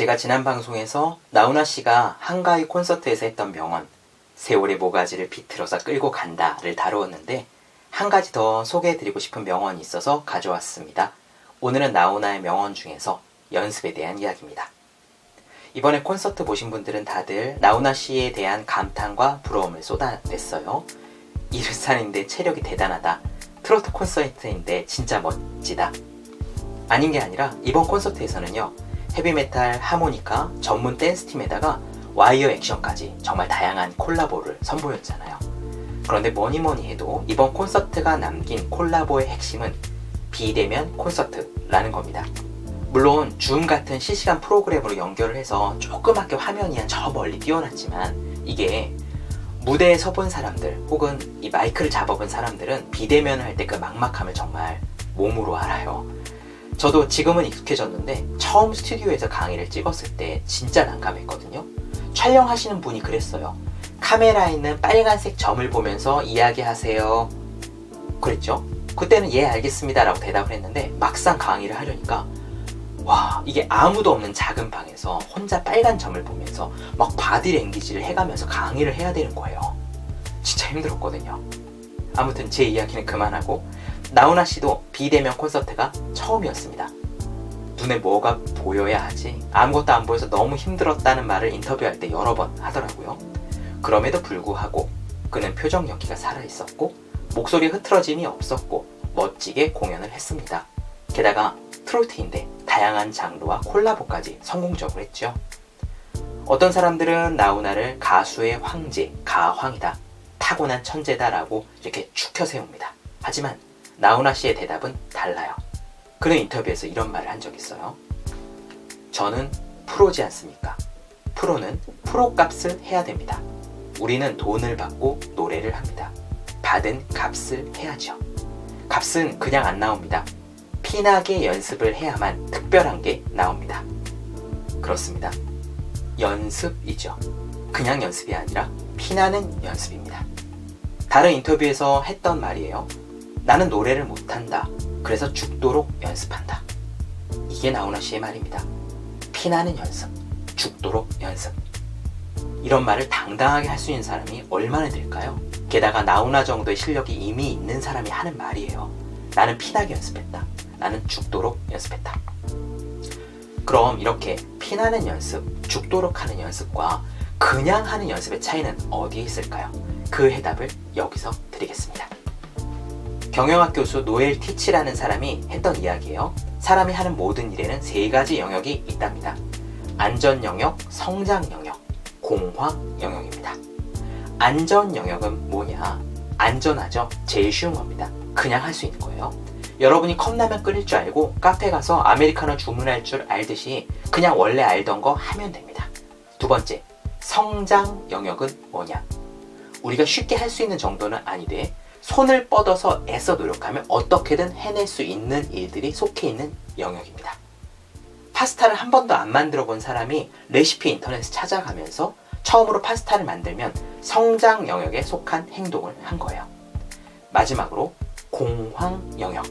제가 지난 방송에서 나훈아 씨가 한가위 콘서트에서 했던 명언 세월의 모가지를 비틀어서 끌고 간다를 다루었는데 한 가지 더 소개해드리고 싶은 명언이 있어서 가져왔습니다. 오늘은 나훈아의 명언 중에서 연습에 대한 이야기입니다. 이번에 콘서트 보신 분들은 다들 나훈아 씨에 대한 감탄과 부러움을 쏟아냈어요. 이르산인데 체력이 대단하다. 트로트 콘서트인데 진짜 멋지다. 아닌 게 아니라 이번 콘서트에서는요. 헤비메탈 하모니카 전문 댄스팀에다가 와이어 액션까지 정말 다양한 콜라보를 선보였잖아요. 그런데 뭐니 뭐니 해도 이번 콘서트가 남긴 콜라보의 핵심은 비대면 콘서트라는 겁니다. 물론 줌 같은 실시간 프로그램으로 연결을 해서 조그맣게 화면이 한저 멀리 띄워놨지만 이게 무대에 서본 사람들 혹은 이 마이크를 잡아본 사람들은 비대면을 할 때 그 막막함을 정말 몸으로 알아요. 저도 지금은 익숙해졌는데 처음 스튜디오에서 강의를 찍었을 때 진짜 난감했거든요. 촬영하시는 분이 그랬어요. 카메라에 있는 빨간색 점을 보면서 이야기하세요. 그랬죠? 그때는 예 알겠습니다 라고 대답을 했는데 막상 강의를 하려니까 와 이게 아무도 없는 작은 방에서 혼자 빨간 점을 보면서 막 바디랭귀지를 해가면서 강의를 해야 되는 거예요. 진짜 힘들었거든요. 아무튼 제 이야기는 그만하고 나훈아 씨도 비대면 콘서트가 처음이었습니다. 눈에 뭐가 보여야 하지 아무것도 안 보여서 너무 힘들었다는 말을 인터뷰할 때 여러 번 하더라고요. 그럼에도 불구하고 그는 표정 연기가 살아 있었고 목소리 흐트러짐이 없었고 멋지게 공연을 했습니다. 게다가 트로트인데 다양한 장르와 콜라보까지 성공적으로 했죠. 어떤 사람들은 나훈아를 가수의 황제, 가황이다, 타고난 천재다라고 이렇게 축혀 세웁니다. 하지만 나훈아 씨의 대답은 달라요. 그는 인터뷰에서 이런 말을 한 적이 있어요. 저는 프로지 않습니까? 프로는 프로 값을 해야 됩니다. 우리는 돈을 받고 노래를 합니다. 받은 값을 해야죠. 값은 그냥 안 나옵니다. 피나게 연습을 해야만 특별한 게 나옵니다. 그렇습니다. 연습이죠. 그냥 연습이 아니라 피나는 연습입니다. 다른 인터뷰에서 했던 말이에요. 나는 노래를 못한다. 그래서 죽도록 연습한다. 이게 나훈아 씨의 말입니다. 피나는 연습, 죽도록 연습. 이런 말을 당당하게 할 수 있는 사람이 얼마나 될까요? 게다가 나훈아 정도의 실력이 이미 있는 사람이 하는 말이에요. 나는 피나게 연습했다. 나는 죽도록 연습했다. 그럼 이렇게 피나는 연습, 죽도록 하는 연습과 그냥 하는 연습의 차이는 어디에 있을까요? 그 해답을 여기서 드리겠습니다. 경영학 교수 노엘 티치라는 사람이 했던 이야기예요. 사람이 하는 모든 일에는 세 가지 영역이 있답니다. 안전 영역, 성장 영역, 공황 영역입니다. 안전 영역은 뭐냐? 안전하죠. 제일 쉬운 겁니다. 그냥 할 수 있는 거예요. 여러분이 컵라면 끓일 줄 알고 카페 가서 아메리카노 주문할 줄 알듯이 그냥 원래 알던 거 하면 됩니다. 두 번째, 성장 영역은 뭐냐? 우리가 쉽게 할 수 있는 정도는 아니되 손을 뻗어서 애써 노력하면 어떻게든 해낼 수 있는 일들이 속해 있는 영역입니다. 파스타를 한 번도 안 만들어 본 사람이 레시피 인터넷을 찾아가면서 처음으로 파스타를 만들면 성장 영역에 속한 행동을 한 거예요. 마지막으로 공황 영역.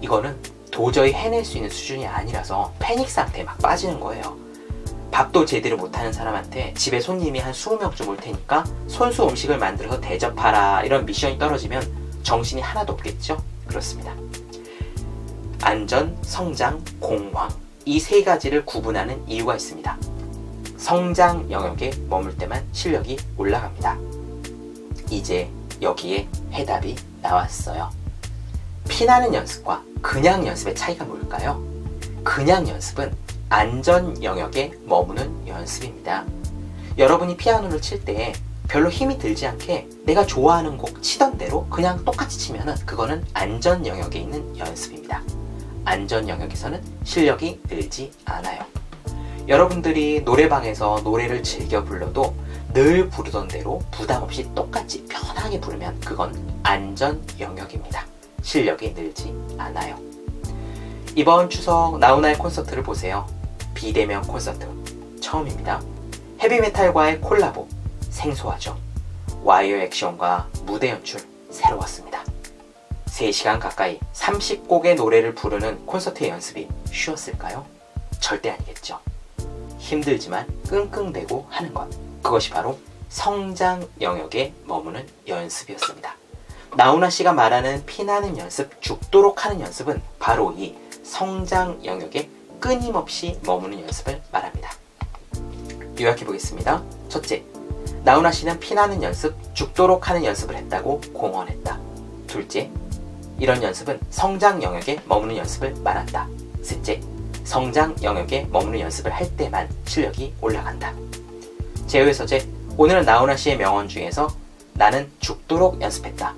이거는 도저히 해낼 수 있는 수준이 아니라서 패닉 상태에 막 빠지는 거예요. 밥도 제대로 못하는 사람한테 집에 손님이 한 20명쯤 올 테니까 손수 음식을 만들어서 대접하라 이런 미션이 떨어지면 정신이 하나도 없겠죠? 그렇습니다. 안전, 성장, 공황 이 세 가지를 구분하는 이유가 있습니다. 성장 영역에 머물 때만 실력이 올라갑니다. 이제 여기에 해답이 나왔어요. 피나는 연습과 그냥 연습의 차이가 뭘까요? 그냥 연습은 안전 영역에 머무는 연습입니다. 여러분이 피아노를 칠 때 별로 힘이 들지 않게 내가 좋아하는 곡 치던 대로 그냥 똑같이 치면은 그거는 안전 영역에 있는 연습입니다. 안전 영역에서는 실력이 늘지 않아요. 여러분들이 노래방에서 노래를 즐겨 불러도 늘 부르던 대로 부담 없이 똑같이 편하게 부르면 그건 안전 영역입니다. 실력이 늘지 않아요. 이번 추석 나훈아의 콘서트를 보세요. 비대면 콘서트 처음입니다. 헤비메탈과의 콜라보 생소하죠. 와이어 액션과 무대 연출 새로웠습니다. 3시간 가까이 30곡의 노래를 부르는 콘서트의 연습이 쉬웠을까요? 절대 아니겠죠. 힘들지만 끙끙대고 하는 것. 그것이 바로 성장 영역에 머무는 연습이었습니다. 나훈아 씨가 말하는 피나는 연습, 죽도록 하는 연습은 바로 이 성장 영역에 끊임없이 머무는 연습을 말합니다. 요약해 보겠습니다. 첫째, 나훈아 씨는 피나는 연습, 죽도록 하는 연습을 했다고 공언했다. 둘째, 이런 연습은 성장 영역에 머무는 연습을 말한다. 셋째, 성장 영역에 머무는 연습을 할 때만 실력이 올라간다. 제외 서재, 오늘은 나훈아 씨의 명언 중에서 나는 죽도록 연습했다.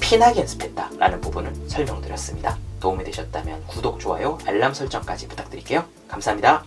피나게 연습했다. 라는 부분을 설명드렸습니다. 도움이 되셨다면 구독, 좋아요, 알람 설정까지 부탁드릴게요. 감사합니다.